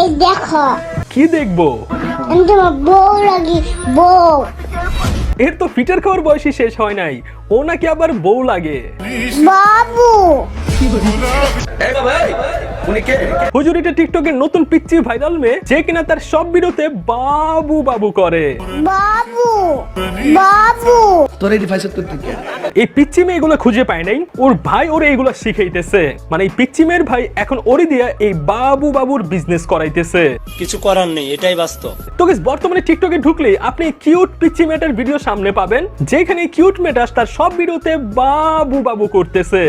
এই দেখো। কি দেখব? আমি তোমার বউ লাগি বউ। এর তো ফিটার খাওয়ার বয়সী শেষ হয় নাই। ও নাকি আবার বউ লাগে। বাবু। হুজুরিটা টিকটকের নতুন পিচ্ছি ভাইরাল মেয়ে যে কিনা তার সব ভিডিওতে বাবু বাবু করে। বাবু বাবু। তোর এই ডিভাইসের এই পিচ্ছি মেয়ে এগুলো খুঁজে পায় নাই ওর ভাই ওরে এগুলো শিখাইতেছে। মানে এই পিচ্ছি মেয়ের ভাই এখন ওরে দিয়া এই বাবু বাবুর বিজনেস করাইতেছে। কিছু করার নেই এটাই বাস্তব। তো guys, বর্তমানে টিকটকে ঢুকলে আপনি কিউট পিচ্ছি মেয়েটার ভিডিও সামনে পাবেন যেখানে কিউট মেয়েটা তার সব ভিডিওতে বাবু বাবু করতেছে।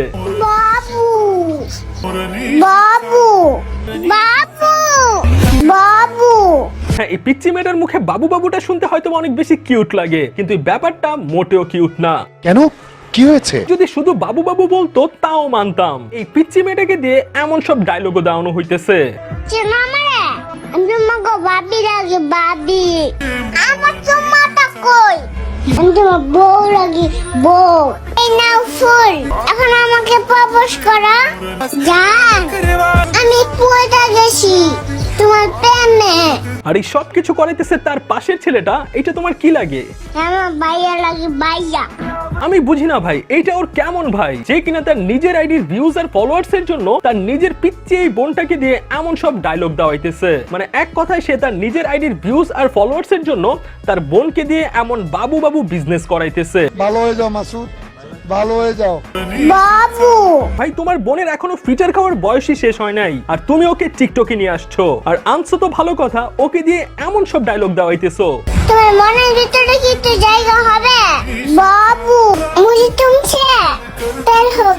বাবু বাবু বাবু। হ্যাঁ এই পিচ্ছি মেয়েটার মুখে বাবু বাবুটা শুনতে হয়তো অনেক বেশি কিউট লাগে কিন্তু এই ব্যাপারটা মোটেও কিউট না। কেন? কি হয়েছে? যদি শুধু বাবু বাবু বলতো তাও মানতাম। এই পিচ্ছি মেয়েটাকে দিয়ে এমন সব ডায়লগও দেওয়ানো হইতেছে। চেনো আমারে আমি তোমাকে বাবি লাগি বাবি আমার তোমাটা কই? আমি তোমার বউ লাগি বউ। এই নাও ফুল। এখন প্রপোজ করা? জান আমি পুয়েটা গেছি তোমার প্রেমে আর এই সব কিছু করাইতেছে তার পাশের ছেলেটা এটা তোমার কি লাগে? আমার ভাইয়া লাগি ভাইয়া। আমি বুঝি না ভাই এইটা ওর কেমন ভাই? যে কিনা তার নিজের আইডির ভিউজ আর ফলোয়ার্স এর জন্য তার নিজের পিচ্ছি এই বোনটাকে দিয়ে এমন সব ডায়লগ দেওয়াইতেছে। মানে এক কথায় সে তার নিজের আইডির ভিউজ আর ফলোয়ার্স এর জন্য তার বোনকে দিয়ে এমন বাবু বাবু বিজনেস করাইতেছে। ভালো হয়ে যাও মাসুদ। ভালো হয়ে যাও। বাবু! ভাই তোমার বোনের এখনও ফিটার খাওয়ার বয়সই শেষ হয় নাই। আর তুমি ওকে টিকটকে নিয়ে আসছো। আর তো ভালো কথা ওকে দিয়ে এমন সব ডায়লগ দেওয়াইতেছো। তোমার মনের ভিতরে কি জায়গা হবে? বাবু তুমছে। তেল হো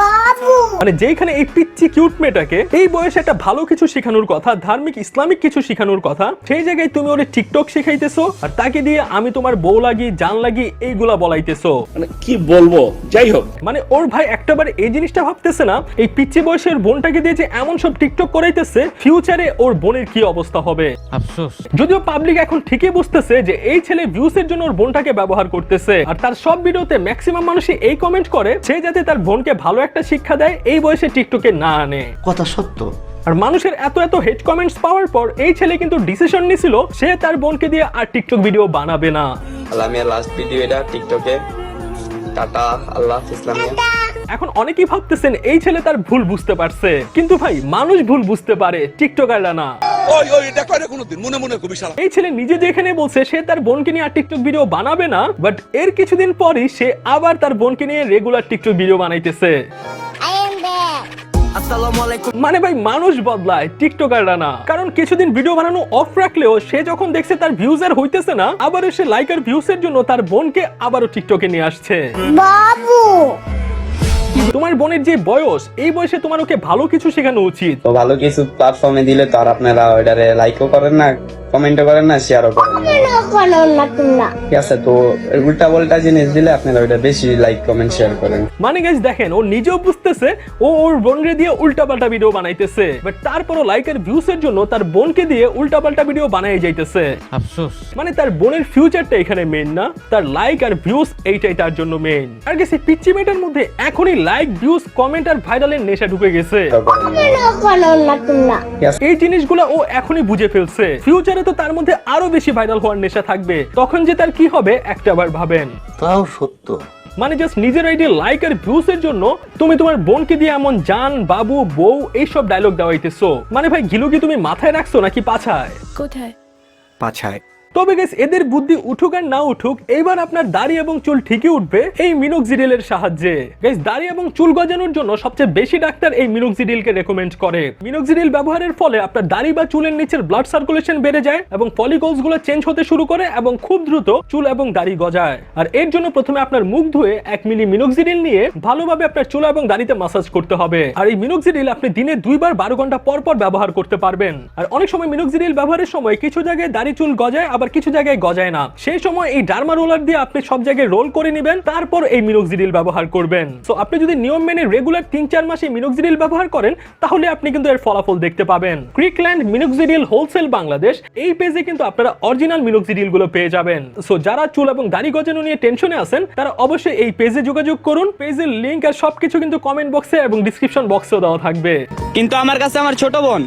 বাবু! মানে যেখানে এই পিচ্চি কিউট মেয়েটাকে এই বয়সে একটা ভালো কিছু শেখানোর কথা ধার্মিক ইসলামিক কিছু শেখানোর কথা সেই জায়গায় তুমি ওরে টিকটক শেখাইতেছো আর তাকে দিয়ে আমি তোমার বউ লাগি জান লাগি এইগুলা বলাইতেছো। মানে কি বলব? যাই হোক। মানে ওর ভাই একটাবার এই জিনিসটা ভাবতেছে না এই পিচ্ছি বয়সের বোনটাকে দিয়ে যে এমন সব টিকটক করাইতেছে ফিউচারে ওর বোনের কি অবস্থা হবে? আফসোস। যদিও পাবলিক এখন ঠিকই বুঝতেছে যে এই ছেলে ভিউস এর জন্য ওর বোনটাকে ব্যবহার করতেছে। আর তার সব ভিডিওতে ম্যাক্সিমাম মানুষই এই কমেন্ট করে সে যাতে তার বোনকে ভালো একটা শিক্ষা দেয় এই বয়সে টিকটকে না আনে। কথা সত্য। আর মানুষের এত এত হেড কমেন্টস পাওয়ার পর এই ছেলে কিন্তু ডিসিশন নিছিল সে তার বোনকে দিয়ে আর টিকটক ভিডিও বানাবে না। আলামিয়া লাস্ট ভিডিও এটা টিকটকে টাটা আল্লাহ ইসলামিয়া। এখন অনেকেই ভাবতেছেন এই ছেলে তার ভুল বুঝতে পারছে। কিন্তু ভাই মানুষ ভুল বুঝতে পারে টিকটকাররা না। এই ছেলে নিজে যেখানে বলছে সে তার বোনকে নিয়ে আর টিকটক ভিডিও বানাবে না বাট এর কিছুদিন পরই সে আবার তার বোনকে নিয়ে রেগুলার টিকটক ভিডিও বানাইতেছে। মানে ভাই মানুষ বদলায় টিকটকাররা না। কারণ কিছুদিন ভিডিও বানানো অফ রাখলেও সে যখন দেখছে তার ভিউজ আর হইতেছে না আবারও সে লাইক আর ভিউজ এর জন্য তার বোনকে আবারও টিকটকে নিয়ে আসছে। বাবু! তোমার বোনের যে বয়স এই বয়সে তোমার ওকে ভালো কিছু শেখানো উচিত। তো ভালো কিছু প্ল্যাটফর্মে দিলে তো আর আপনারা ওইটারে লাইকও করেন না কমেন্টও করেন না শেয়ারও করেন না। করো না তোমরা। ঠিক আছে তো উল্টা পাল্টা জিনিস দিলে আপনারা ওইটা বেশি লাইক কমেন্ট শেয়ার করেন। মানে গাইজ দেখেন ও নিজেও বুঝতেছে ও ওর বোনকে দিয়ে উল্টাপাল্টা ভিডিও বানাইতেছে। বাট তারপরও লাইক আর ভিউস এর জন্য তার বোনকে দিয়ে উল্টাপাল্টা ভিডিও বানাই যাইতেছে। আফসোস। মানে তার বোনের ফিউচারটা এখানে মেন না তার লাইক আর ভিউজ এইটাই তার জন্য মেন আর গেছে মেয়েটার মধ্যে এখনই লাইক ভিউজ কমেন্ট আর ভাইরালের নেশা ঢুকে গেছে। এই জিনিসগুলো ও এখনই বুঝে ফেলছে। ফিউচারে তো তার মধ্যে আরও বেশি ভাইরাল হওয়ার নেশা থাকবে তখন যে তার কি হবে একটাবার ভাবেন। তাও সত্য। মানে জাস্ট নিজের আইডি লাইক আর ভিউস এর জন্য তুমি তোমার বোনকে দিয়ে এমন জান বাবু বউ এইসব ডায়লগ দেওয়াইতেছো। মানে ভাই গিলু কি তুমি মাথায় রাখছো নাকি পাছায়? কোথায়? পাছায়। তবে গেস এদের বুদ্ধি উঠুক আর না উঠুক, এইবার আপনার দাড়ি এবং চুল ঠিকই উঠবে এই মিনোক্সিডিলের সাহায্যে। গেস দাড়ি এবং চুল গজানোর জন্য সবচেয়ে বেশি ডাক্তার এই মিনোক্সিডিলকে রেকমেন্ড করে। মিনোক্সিডিল ব্যবহারের ফলে আপনার দাড়ি বা চুলের নিচের ব্লাড সার্কুলেশন বেড়ে যায় এবং ফলিকলসগুলো চেঞ্জ হতে শুরু করে এবং খুব দ্রুত চুল এবং দাড়ি গজায়। আর এর জন্য প্রথমে আপনার মুখ ধুয়ে এক মিলি মিনোক্সিডিল নিয়ে ভালোভাবে আপনার চুল এবং দাড়িতে মাসাজ করতে হবে। আর এই মিনোক্সিডিল আপনি দিনে দুইবার বারো ঘণ্টা পর পর ব্যবহার করতে পারবেন। আর অনেক সময় মিনোক্সিডিল ব্যবহারের সময় কিছু জায়গায় দাড়ি চুল গজায়, আবার কিছু জায়গায় গজায় না। সেই সময় এই ডার্মা রোলার দিয়ে আপনি সব জায়গায় রোল করে নেবেন, তারপর এই মিনোক্সিডিল ব্যবহার করবেন। সো আপনি যদি নিয়ম মেনে রেগুলার তিন চার মাসে মিনোক্সিডিল ব্যবহার করেন, তাহলে আপনি কিন্তু এর ফলাফল দেখতে পাবেন। ক্রিকল্যান্ড মিনোক্সিডিল হোলসেল বাংলাদেশ, এই পেজে কিন্তু আপনারা অরিজিনাল মিনোক্সিডিলগুলো পেয়ে যাবেন। সো যারা চুল এবং দাড়ি গজানো নিয়ে টেনশনে আছেন, তারা অবশ্যই এই পেজে যোগাযোগ করুন। পেজের লিংক আর সবকিছু কিন্তু কমেন্ট বক্সে এবং ডিসক্রিপশন বক্সেও দেওয়া থাকবে। কিন্তু আমার কাছে আমার ছোট বোন,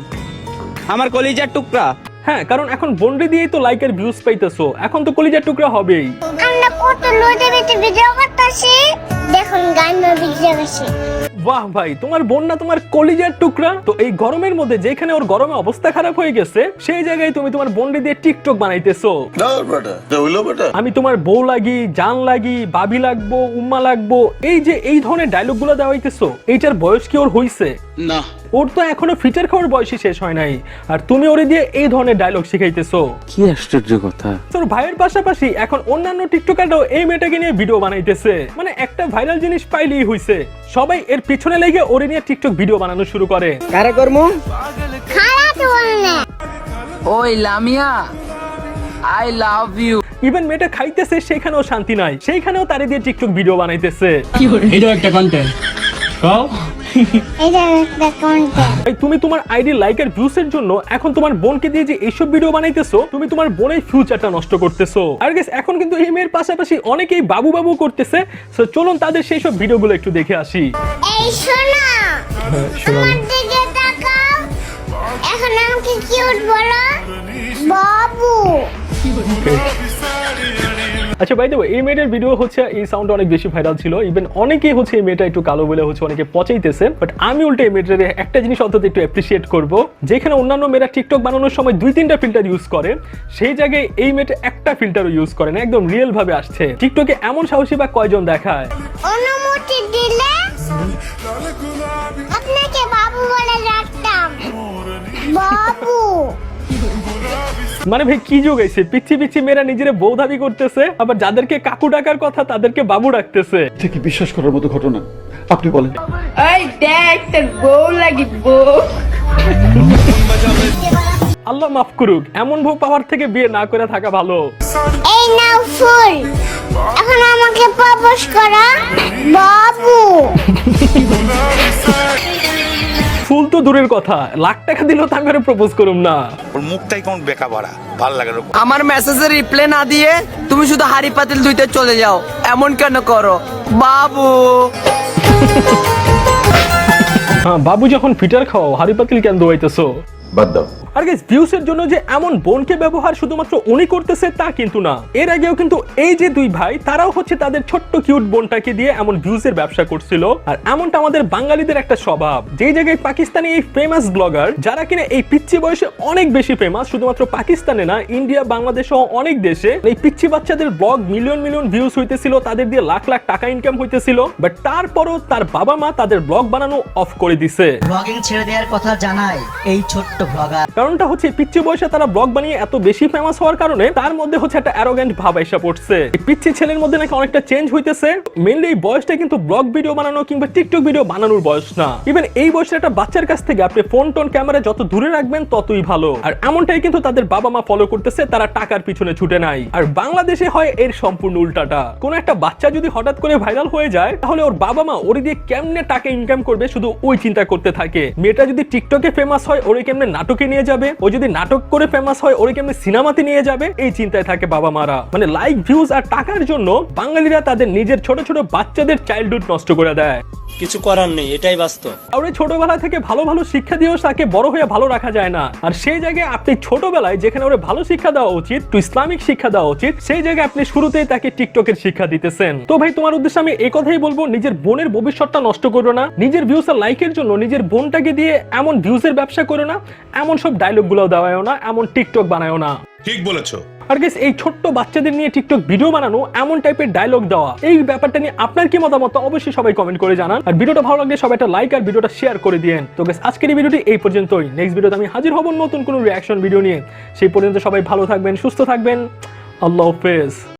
আমার কলিজার টুকরা। হ্যাঁ কারণ এখন বন্ডে দিয়েই তো লাইকের ভিউজ পাইতেছো। এখন তো কলিজার টুকরা হবেই। আমরা কত লোদে বেটে ভিডিও করতেছি দেখুন গান ভিডিও করছি বাহ ভাই তোমার বোন না তোমার কলিজার টুকরা। তো এই গরমের মধ্যে যেখানে ওর গরমে অবস্থা খারাপ হয়ে গেছে সেই জায়গায় তুমি তোমার বন্ডে দিয়ে টিকটক বানাইতেছো। আমি তোমার বউ লাগি জান লাগি বাবি লাগবো উম্মা লাগবো এই যে এই ধরনের ডায়লগগুলো দেওয়া হইতেছো এইটার বয়স কি ওর হইছে? না। ওর তো এখনও ফিচার খাওয়ার বয়সই শেষ হয় নাই। আর তুমি ওরে দিয়ে এই ধরনের ডায়লগ শিখাইতেছো। কি আশ্চর্য কথা। তোর ভাইয়ের পাশাপাশি এখন অন্যান্য টিকটকাররাও এই মেয়েটাকে নিয়ে ভিডিও বানাইতেছে। মানে একটা ভাইরাল জিনিস পাইলেই হইছে। সবাই এর পিছনে লেগে ওরে নিয়ে টিকটক ভিডিও বানানো শুরু করে। কারে কর্ম? ওই Lamia I love you even মেয়েটা খাইতেছে সেখানেও শান্তি নাই। সেইখানেও তারে দিয়ে টিকটক ভিডিও বানাইতেছে। এটাও একটা কন্টেন্ট তুমি তোমার আইডি লাইকের ভিউসের জন্য এখন তোমার বোনকে দিয়ে যে এইসব ভিডিও বানাইতেছো তুমি তোমার বোনের ফিউচারটা নষ্ট করতেছো। আর গেস এখন কিন্তু এই মেয়ের পাশাপাশি অনেকেই বাবু বাবু করতেছে। সো চলুন তাদের সেই সব ভিডিওগুলো একটু দেখে আসি। এই শোনো আমার দিকে তাকাও। এখন আমাকে কিউট বলো। বাবু। আচ্ছা বাই এই মেয়েটার ভিডিও হচ্ছে এই সাউন্ড অনেক বেশি ভাইরাল ছিল। ইভেন অনেকেই হচ্ছে এই মেয়েটা একটু কালো বলে হচ্ছে অনেকে পচাইতেছে বাট আমি উল্টে এই মেয়েটার একটা জিনিস অন্তত একটু অ্যাপ্রিসিয়েট করব যেখানে অন্যান্য মেয়েরা টিকটক বানানোর সময় দুই তিনটা ফিল্টার ইউজ করে সেই জায়গায় এই মেয়েটা একটা ফিল্টারও ইউজ করে না একদম রিয়েল ভাবে আসছে। টিকটকে এমন সাহসী বা কয়জন দেখায়? অনুমতি দিলে আপনাকে বাবু বলে মানে ভাই কি যোগ আছে পিচ্ছি পিচ্ছি মেয়েরা নিজের বউ দাবি করতেছে আবার যাদেরকে কাকু ডাকার কথা তাদেরকে বাবু ডাকতেছে। এটা কি বিশ্বাস করার মতো ঘটনা? আপনি বলেন। ওই দেখ তোর বউ লাগি বউ আল্লাহ মাফ করুক এমন বউ পাওয়ার থেকে বিয়ে না করে থাকা ভালো। এই নাও ফুল। এখন আমাকে প্রপোজ করা বাবু। ফুল তো দূরের কথা। লাখ টাকা দিলেও তো আমি প্রপোজ করুম না। ওর মুখটাই কোন বেকা ভরা ভালো লাগে না আমার মেসেজের রিপ্লে না দিয়ে তুমি শুধু হাড়ি পাতিল ধুইতে চলে যাও। এমন কেন করো? বাবু। হ্যাঁ বাবু যখন ফিটার খাও হাড়ি পাতিল কেন দোয়াইতেছো বাদ দাও। আর গেস ভিউসের জন্য যে এমন বোনকে ব্যবহার শুধুমাত্র উনি করতেছে তা কিন্তু না। এর আগেও কিন্তু এই যে দুই ভাই তারাও হচ্ছে তাদের ছোট্ট কিউট বোনটাকে দিয়ে এমন ভিউজের ব্যবসা করছিল। আর এমনটা আমাদের বাঙালিদের একটা স্বভাব। যেই জায়গায় পাকিস্তানি এই ফেমাস ব্লগার যারা কিনা এই পিচ্ছি বয়সে অনেক বেশি ফেমাস শুধুমাত্র পাকিস্তানে না ইন্ডিয়া বাংলাদেশ সহ অনেক দেশে এই পিচ্ছি বাচ্চাদের ব্লগ মিলিয়ন মিলিয়ন ভিউজ হইতেছিল তাদের দিয়ে লাখ লাখ টাকা ইনকাম হইতেছিল। বাট তারপরও তার বাবা মা তাদের ব্লগ বানানো অফ করে দিছে। ব্লগিং ছেড়ে দেওয়ার কথা জানায় এই ছোট্ট ব্লগার কারণটা হচ্ছে পিচ্ছি বয়সে তারা ব্লগ বানিয়ে এত বেশি ফেমাস হওয়ার কারণে তার মধ্যে হচ্ছে একটা অ্যারোগ্যান্ট ভাব এসে পড়ছে। পিচ্ছি ছেলের মধ্যে নাকি অনেকটা চেঞ্জ হইতেছে। মেনলি এই বয়সটা কিন্তু ব্লগ ভিডিও বানানো কিংবা টিকটক ভিডিও বানানোর বয়স না। ইভেন এই বয়সের একটা বাচ্চার কাছ থেকে আপনি ফোন টোন ক্যামেরা যত দূরে রাখবেন, ততই ভালো। আর এমনটাই কিন্তু তাদের বাবা মা ফলো করতেছে, তারা টাকার পিছনে ছুটে নাই। আর বাংলাদেশে হয় এর সম্পূর্ণ উল্টাটা। কোন একটা বাচ্চা যদি হঠাৎ করে ভাইরাল হয়ে যায়, তাহলে ওর বাবা মা ওরে দিয়ে কেমনে টাকা ইনকাম করবে, শুধু ওই চিন্তা করতে থাকে। মেয়েটা যদি টিকটকে ফেমাস হয়, ওরে কেমনে নাটকে নিয়ে যাবে, ও যদি নাটক করে ফেমাস হয়, ওরে কেমনি সিনেমাতে নিয়ে যাবে? এই চিন্তায় থাকে বাবা মারা মানে লাইক ভিউজ আর টাকার জন্য বাঙালিরা তাদের নিজের ছোট ছোট বাচ্চাদের চাইল্ডহুড নষ্ট করে দেয়। কিছু করার নেই, এটাই বাস্তব। আর ছোটবেলা থেকে ভালো ভালো শিক্ষা দিয়েও তাকে বড় হয়ে ভালো রাখা যায় না। আর সেই জায়গায় আপনি ছোটবেলায় যেখানে ওরে ভালো শিক্ষা দেওয়া উচিত, একটু ইসলামিক শিক্ষা দেওয়া উচিত, সেই জায়গায় আপনি শুরুতেই তাকে টিকটকের শিক্ষা দিতেছেন। তো ভাই, তোমার উদ্দেশ্যে আমি এই কথাই বলব, নিজের বোনের ভবিষ্যৎটা নষ্ট করো না, নিজের ভিউস আর লাইকের জন্য নিজের বোনটাকে দিয়ে এমন ভিউজের ব্যবসা করো না, এমন সব ডায়লগগুলো দেওয়াও না, এমন টিকটক বানায়ও না। ঠিক বলেছ। আর গেস এই ছোট্ট বাচ্চাদের নিয়ে টিকটক ভিডিও বানানো এমন টাইপের ডায়লগ দেওয়া, এই ব্যাপারটা নিয়ে আপনার কি মতামত? অবশ্যই সবাই কমেন্ট করে জানান। আর ভিডিওটা ভালো লাগলে সবাই একটা লাইক আর ভিডিওটা শেয়ার করে দিয়েন। তো গেস আজকের এই ভিডিওটি এই পর্যন্তই। নেক্সট ভিডিওতে আমি হাজির হব নতুন কোনো রিয়াকশন ভিডিও নিয়ে। সেই পর্যন্ত সবাই ভালো থাকবেন, সুস্থ থাকবেন। আল্লাহ হাফেজ।